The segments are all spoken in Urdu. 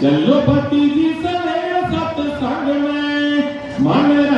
چلو پتی جی سلے ست سنگ میں۔ من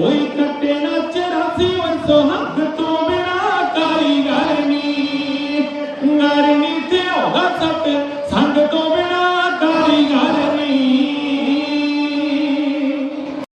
Hoy Cárdenas, Cheracio, en Soja.